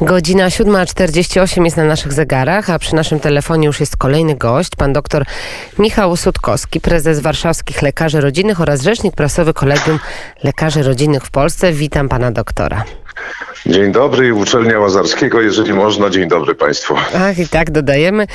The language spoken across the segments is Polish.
Godzina 7.48 jest na naszych zegarach, a przy naszym telefonie już jest kolejny gość, pan dr Michał Sutkowski, prezes Warszawskich Lekarzy Rodzinnych oraz rzecznik prasowy Kolegium Lekarzy Rodzinnych w Polsce. Witam pana doktora. Dzień dobry, uczelnia Łazarskiego, jeżeli można, dzień dobry Państwu. Ach, i tak dodajemy.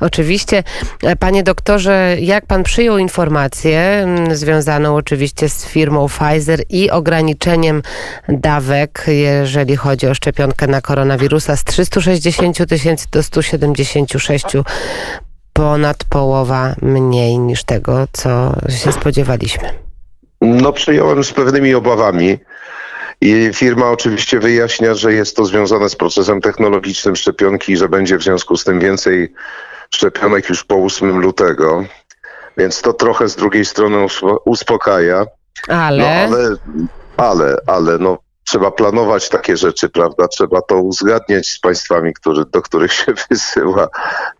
Oczywiście, E, panie doktorze, jak pan przyjął informację mm, związaną oczywiście z firmą Pfizer i ograniczeniem dawek, jeżeli chodzi o szczepionkę na koronawirusa z 360 tysięcy do 176 ponad połowa mniej niż tego, co się spodziewaliśmy. No przyjąłem z pewnymi obawami i firma oczywiście wyjaśnia, że jest to związane z procesem technologicznym szczepionki i że będzie w związku z tym więcej szczepionek już po 8 lutego. Więc to trochę z drugiej strony uspo- uspokaja. No Ale, ale, ale, ale no trzeba planować takie rzeczy, prawda? Trzeba to uzgadniać z państwami, który, do których się wysyła,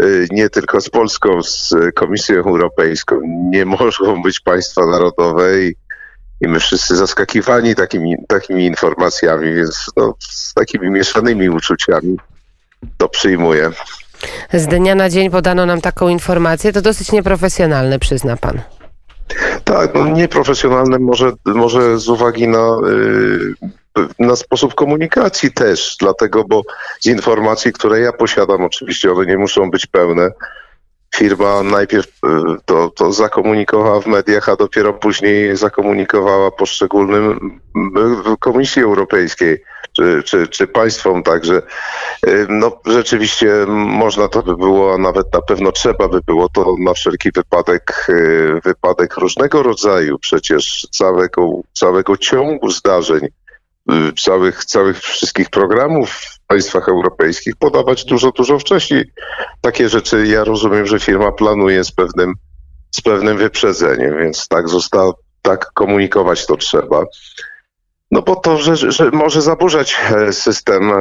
y, nie tylko z Polską, z Komisją Europejską. Nie mogą być państwa narodowe i, i my wszyscy zaskakiwani takimi, takimi informacjami, więc no, z takimi mieszanymi uczuciami to przyjmuję. z dnia na dzień podano nam taką informację, to dosyć nieprofesjonalne, przyzna pan. Tak, no nieprofesjonalne może, może z uwagi na, y, na sposób komunikacji też, dlatego, bo z informacji, które ja posiadam, oczywiście one nie muszą być pełne, firma najpierw y, to, to zakomunikowała w mediach, a dopiero później zakomunikowała poszczególnym y, Komisji Europejskiej czy, czy, czy państwom także. Y, No rzeczywiście można to by było, a nawet na pewno trzeba by było to na wszelki wypadek, wypadek różnego rodzaju przecież całego, całego ciągu zdarzeń, całych, całych wszystkich programów państwach europejskich podawać dużo, dużo wcześniej. Takie rzeczy ja rozumiem, że firma planuje z pewnym, z pewnym wyprzedzeniem, więc tak zostało, tak komunikować to trzeba. No bo to, że, że może zaburzać e, system e,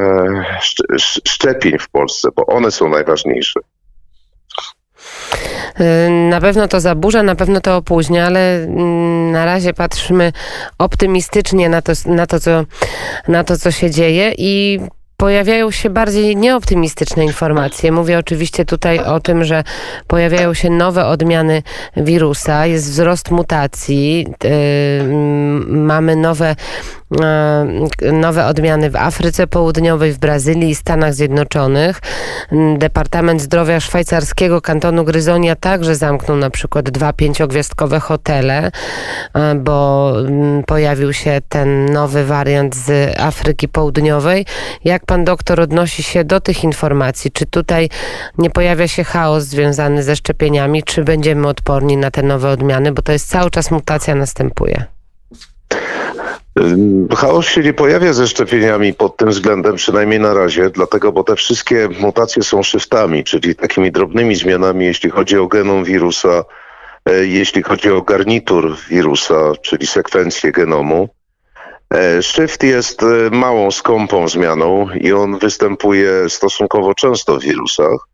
szcz- szcz- szczepień w Polsce, bo one są najważniejsze. Y, Na pewno to zaburza, na pewno to opóźnia, ale mm, na razie patrzymy optymistycznie na to, na to, co, na to co się dzieje i pojawiają się bardziej nieoptymistyczne informacje. Mówię oczywiście tutaj o tym, że pojawiają się nowe odmiany wirusa, jest wzrost mutacji, y, mm, mamy nowe e, nowe odmiany w Afryce Południowej, w Brazylii i Stanach Zjednoczonych. Departament Zdrowia szwajcarskiego kantonu Gryzonia także zamknął na przykład dwa pięciogwiazdkowe hotele, e, bo pojawił się ten nowy wariant z Afryki Południowej. Jak pan doktor odnosi się do tych informacji? Czy tutaj nie pojawia się chaos związany ze szczepieniami? Czy będziemy odporni na te nowe odmiany? Bo to jest cały czas mutacja następuje. Chaos się nie pojawia ze szczepieniami pod tym względem, przynajmniej na razie, dlatego, bo te wszystkie mutacje są shiftami, czyli takimi drobnymi zmianami, jeśli chodzi o genom wirusa, e, jeśli chodzi o garnitur wirusa, czyli sekwencję genomu. E, Shift jest e, małą, skąpą zmianą i on występuje stosunkowo często w wirusach.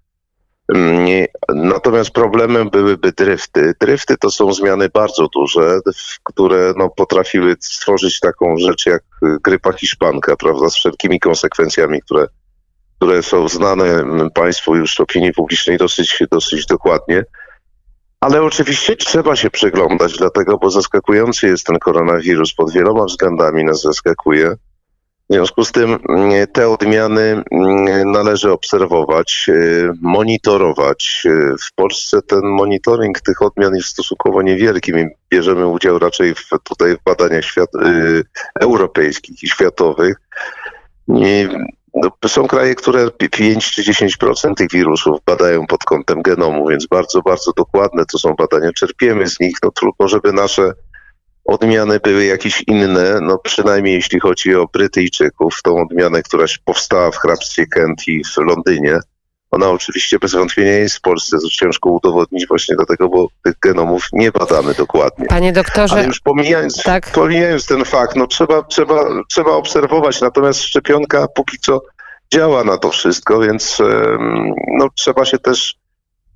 Mm, Natomiast problemem byłyby dryfty. Dryfty to są zmiany bardzo duże, które no, potrafiły stworzyć taką rzecz jak grypa hiszpanka, prawda, z wszelkimi konsekwencjami, które, które są znane mm, Państwu już opinii publicznej dosyć, dosyć dokładnie. Ale oczywiście trzeba się przyglądać, dlatego, bo zaskakujący jest ten koronawirus, pod wieloma względami nas zaskakuje. W związku z tym mm, te odmiany mm, należy obserwować, y, monitorować. Y, W Polsce ten monitoring tych odmian jest stosunkowo niewielki. My bierzemy udział raczej w, tutaj w badaniach świat, y, europejskich i światowych. Są kraje, które 5 czy 10% tych wirusów badają pod kątem genomu, więc bardzo, bardzo dokładne to są badania. Czerpiemy z nich, no trudno, żeby nasze odmiany były jakieś inne, no przynajmniej jeśli chodzi o Brytyjczyków, tą odmianę, która powstała w hrabstwie Kent i w Londynie. Ona oczywiście bez wątpienia jest w Polsce, to ciężko udowodnić właśnie dlatego, bo tych genomów nie badamy dokładnie. Panie doktorze, Ale już pomijając, tak. pomijając ten fakt, no trzeba, trzeba, trzeba obserwować, natomiast szczepionka póki co działa na to wszystko, więc no, trzeba się też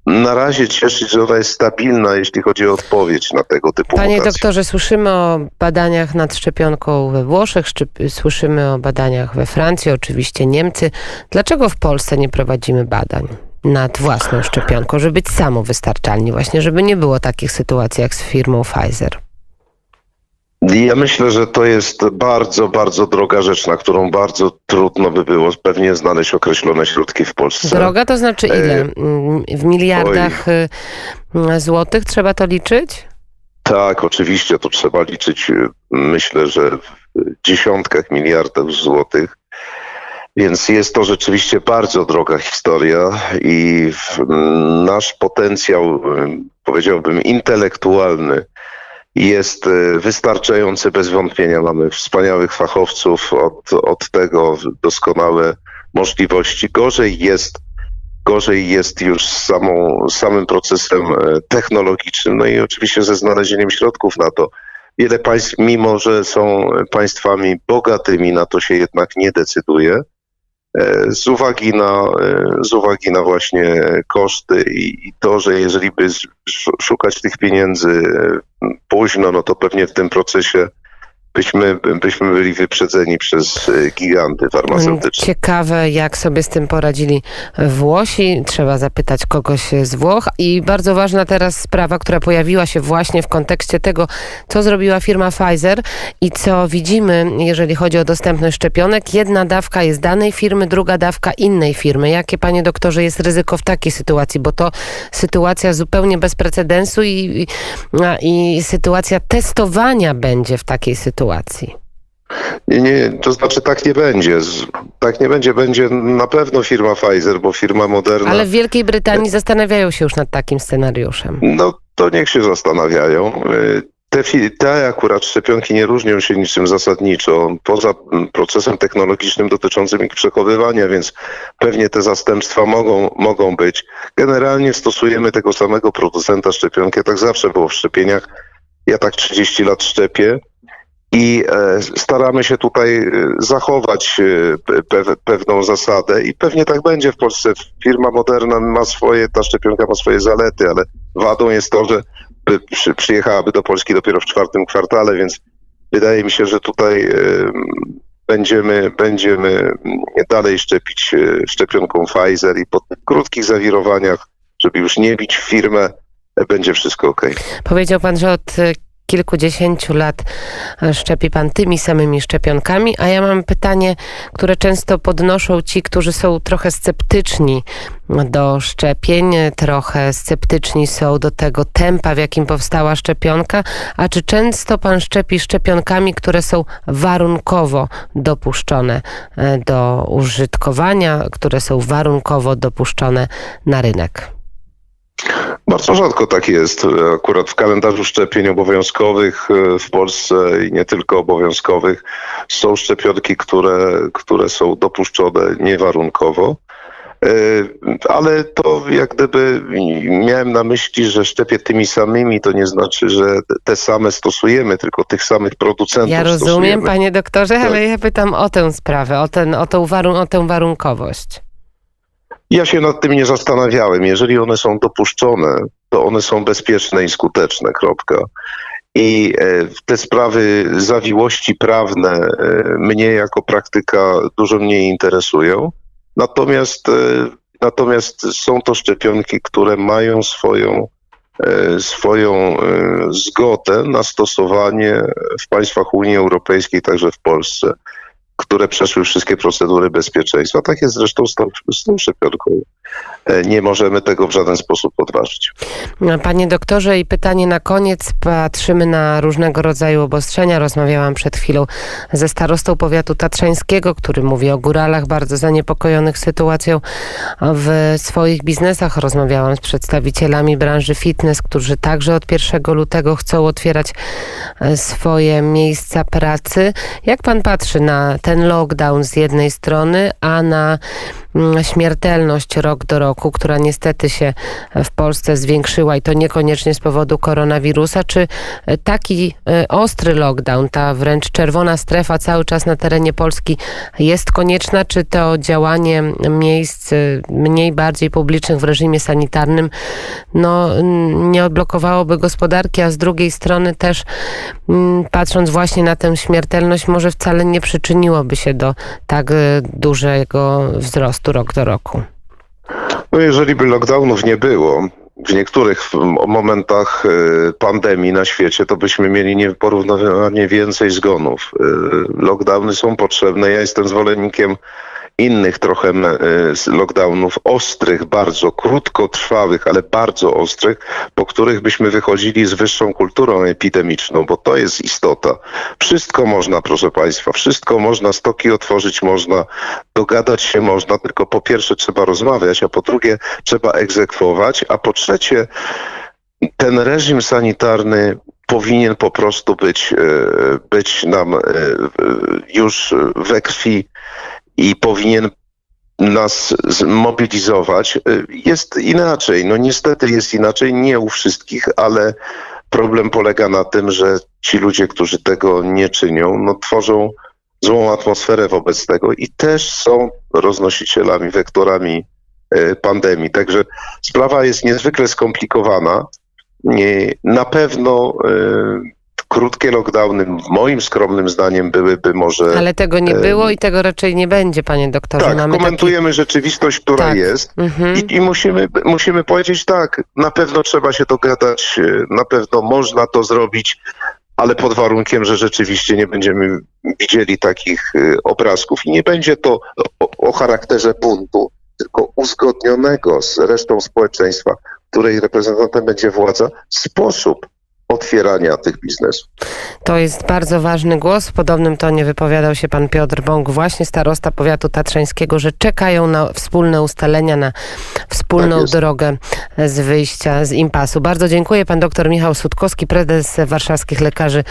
na razie cieszyć, że ona jest stabilna, jeśli chodzi o odpowiedź na tego typu Panie mutacje. doktorze, słyszymy o badaniach nad szczepionką we Włoszech, słyszymy o badaniach we Francji, oczywiście Niemcy. Dlaczego w Polsce nie prowadzimy badań nad własną szczepionką, żeby być samowystarczalni właśnie, żeby nie było takich sytuacji jak z firmą Pfizer? Ja myślę, że to jest bardzo, bardzo droga rzecz, na którą bardzo trudno by było pewnie znaleźć określone środki w Polsce. Droga to znaczy E, ile? W miliardach y, y, złotych trzeba to liczyć? Tak, oczywiście to trzeba liczyć, y, myślę, że w dziesiątkach miliardów złotych. Więc jest to rzeczywiście bardzo droga historia i nasz potencjał, y, powiedziałbym, intelektualny jest y, wystarczający bez wątpienia. Mamy wspaniałych fachowców, od, od tego doskonałe możliwości. Gorzej jest gorzej jest już z samą, samym procesem e, technologicznym, no i oczywiście ze znalezieniem środków na to. Wiele państw, mimo że są państwami bogatymi, na to się jednak nie decyduje. E, Z uwagi na, e, z uwagi na właśnie koszty i, i to, że jeżeli by szukać tych pieniędzy e, późno, no to pewnie w tym procesie byśmy, byśmy byli wyprzedzeni przez e, giganty farmaceutyczne. Ciekawe, jak sobie z tym poradzili Włosi. Trzeba zapytać kogoś z Włoch. I bardzo ważna teraz sprawa, która pojawiła się właśnie w kontekście tego, co zrobiła firma Pfizer i co widzimy, jeżeli chodzi o dostępność szczepionek. Jedna dawka jest danej firmy, druga dawka innej firmy. Jakie, panie doktorze, jest ryzyko w takiej sytuacji? Bo to sytuacja zupełnie bez precedensu i, i, i sytuacja testowania będzie w takiej sytuacji. Nie, nie, to znaczy tak nie będzie. Tak nie będzie. Będzie na pewno firma Pfizer, bo firma Moderna. Ale w Wielkiej Brytanii zastanawiają się już nad takim scenariuszem. No to niech się zastanawiają. Y, Te, te akurat szczepionki nie różnią się niczym zasadniczo, poza mm, procesem technologicznym dotyczącym ich przechowywania, więc pewnie te zastępstwa mogą, mogą być. Generalnie stosujemy tego samego producenta szczepionki, tak zawsze było w szczepieniach. Ja tak 30 lat szczepię. I e, staramy się tutaj e, zachować e, pe, pe, pewną zasadę i pewnie tak będzie w Polsce. Firma Moderna ma swoje, ta szczepionka ma swoje zalety, ale wadą jest to, że by przy, przyjechałaby do Polski dopiero w czwartym kwartale, więc wydaje mi się, że tutaj będziemy, będziemy dalej szczepić szczepionką Pfizer i po krótkich zawirowaniach, żeby już nie bić firmę, będzie wszystko ok. Powiedział pan, że od kilkudziesięciu lat szczepi pan tymi samymi szczepionkami, a ja mam pytanie, które często podnoszą ci, którzy są trochę sceptyczni do szczepień, trochę sceptyczni są do tego tempa, w jakim powstała szczepionka, a czy często pan szczepi szczepionkami, które są warunkowo dopuszczone e, do użytkowania, które są warunkowo dopuszczone na rynek? Bardzo rzadko tak jest. Akurat w kalendarzu szczepień obowiązkowych e, w Polsce i nie tylko obowiązkowych są szczepionki, które, które są dopuszczone niewarunkowo. E, Ale to jak gdyby miałem na myśli, że szczepię tymi samymi, to nie znaczy, że te same stosujemy, tylko tych samych producentów Ja rozumiem, stosujemy. panie doktorze, Tak. ale ja pytam o tę sprawę, o, ten, o, tą, warun- o tę warunkowość. Ja się nad tym nie zastanawiałem. Jeżeli one są dopuszczone, to one są bezpieczne i skuteczne. Kropka. I e, te sprawy zawiłości prawne e, mnie jako praktyka dużo mniej interesują. Natomiast, e, natomiast są to szczepionki, które mają swoją, swoją zgodę na stosowanie w państwach Unii Europejskiej, także w Polsce które przeszły wszystkie procedury bezpieczeństwa. Tak jest zresztą z tą, z tą szczepionką. Nie możemy tego w żaden sposób podważyć. Panie doktorze, i pytanie na koniec. Patrzymy na różnego rodzaju obostrzenia. Rozmawiałam przed chwilą ze starostą powiatu tatrzańskiego, który mówi o góralach bardzo zaniepokojonych sytuacją w swoich biznesach. Rozmawiałam z przedstawicielami branży fitness, którzy także od 1 lutego chcą otwierać e, swoje miejsca pracy. Jak pan patrzy na ten lockdown z jednej strony, a na śmiertelność rok do roku, która niestety się w Polsce zwiększyła i to niekoniecznie z powodu koronawirusa, czy e, taki e, ostry lockdown, ta wręcz czerwona strefa cały czas na terenie Polski jest konieczna, czy to działanie miejsc e, mniej bardziej publicznych w reżimie sanitarnym no, nie odblokowałoby gospodarki, a z drugiej strony też mm, patrząc właśnie na tę śmiertelność, może wcale nie przyczyniłoby się do tak dużego wzrostu rok do roku. No jeżeli by lockdownów nie było, w niektórych momentach e, pandemii na świecie, to byśmy mieli nieporównywalnie więcej zgonów. E, Lockdowny są potrzebne. Ja jestem zwolennikiem innych trochę e, lockdownów, ostrych, bardzo krótkotrwałych, ale bardzo ostrych, po których byśmy wychodzili z wyższą kulturą epidemiczną, bo to jest istota. Wszystko można, proszę Państwa, wszystko można, stoki otworzyć można, dogadać się można, tylko po pierwsze trzeba rozmawiać, a po drugie trzeba egzekwować, a po trzecie ten reżim sanitarny powinien po prostu być, e, być nam e, już we krwi i powinien nas zmobilizować. Jest inaczej, no niestety jest inaczej, nie u wszystkich, ale problem polega na tym, że ci ludzie, którzy tego nie czynią, no tworzą złą atmosferę wobec tego i też są roznosicielami, wektorami e, pandemii. Także sprawa jest niezwykle skomplikowana. Nie, Na pewno krótkie lockdowny, moim skromnym zdaniem, byłyby może. Ale tego nie było i tego raczej nie będzie, panie doktorze. tak, Mamy taki... komentujemy rzeczywistość, która Tak. jest. Mhm. I, I musimy, musimy powiedzieć tak, na pewno trzeba się dogadać, e, na pewno można to zrobić, ale pod warunkiem, że rzeczywiście nie będziemy widzieli takich e, obrazków i nie będzie to o, o charakterze buntu, tylko uzgodnionego z resztą społeczeństwa, której reprezentantem będzie władza, sposób otwierania tych biznesów. To jest bardzo ważny głos. W podobnym tonie wypowiadał się pan Piotr Bąk, właśnie starosta powiatu tatrzańskiego, że czekają na wspólne ustalenia, na wspólną Tak drogę z wyjścia z impasu. Bardzo dziękuję. Pan dr Michał Sutkowski, prezes Warszawskich Lekarzy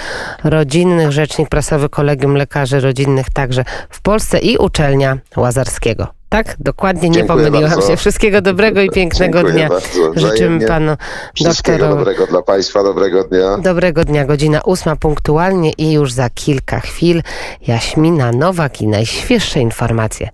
Rodzinnych, rzecznik prasowy Kolegium Lekarzy Rodzinnych także w Polsce i uczelnia Łazarskiego. Tak, dokładnie, nie Dziękuję pomyliłam bardzo. się. Wszystkiego dobrego i pięknego Dziękuję dnia. bardzo. Życzymy panu Wszystkiego doktorowi. dobrego dla Państwa, dobrego dnia. Dobrego dnia, godzina ósma punktualnie i już za kilka chwil Jaśmina Nowak i najświeższe informacje